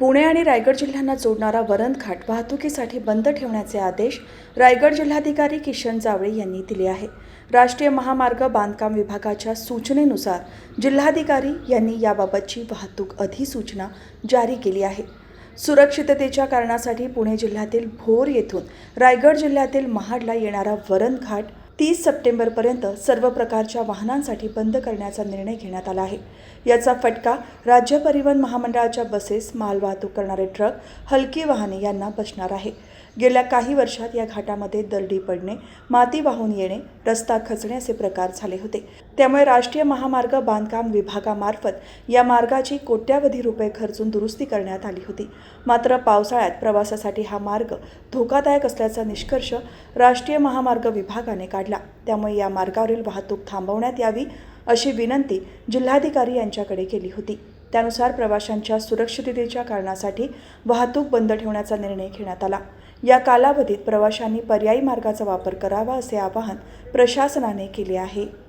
पुणे आणि रायगड जिल्ह्यांना जोडणारा वरणघाट वाहतुकीसाठी बंद ठेवण्याचे आदेश रायगड जिल्हाधिकारी किशन जावळे यांनी दिले आहे. राष्ट्रीय महामार्ग बांधकाम विभागाच्या सूचनेनुसार जिल्हाधिकारी यांनी याबाबतची वाहतूक अधिसूचना जारी केली आहे. सुरक्षिततेच्या कारणासाठी पुणे जिल्ह्यातील भोर येथून रायगड जिल्ह्यातील महाडला येणारा वरणघाट तीस सप्टेंबरपर्यंत सर्व प्रकारच्या वाहनांसाठी बंद करण्याचा निर्णय घेण्यात आला आहे. याचा फटका राज्य परिवहन महामंडळाच्या बसेस मालवाहतूक करणारे ट्रक हलकी वाहने यांना बसणार आहे. गेल्या काही वर्षात या घाटामध्ये दरडी पडणे माती वाहून येणे रस्ता खचणे असे प्रकार झाले होते. त्यामुळे राष्ट्रीय महामार्ग बांधकाम विभागामार्फत या मार्गाची कोट्यावधी रुपये खर्चून दुरुस्ती करण्यात आली होती. मात्र पावसाळ्यात प्रवासासाठी हा मार्ग धोकादायक असल्याचा निष्कर्ष राष्ट्रीय महामार्ग विभागाने काढला त्यामुळे या मार्गावरील वाहतूक थांबवण्यात यावी अशी विनंती जिल्हाधिकारी यांच्याकडे केली होती. त्यानुसार प्रवाशांच्या सुरक्षिततेच्या कारणासाठी वाहतूक बंद ठेवण्याचा निर्णय घेण्यात आला. या कालावधीत प्रवाशांनी पर्यायी मार्गाचा वापर करावा असे आवाहन प्रशासनाने केले आहे.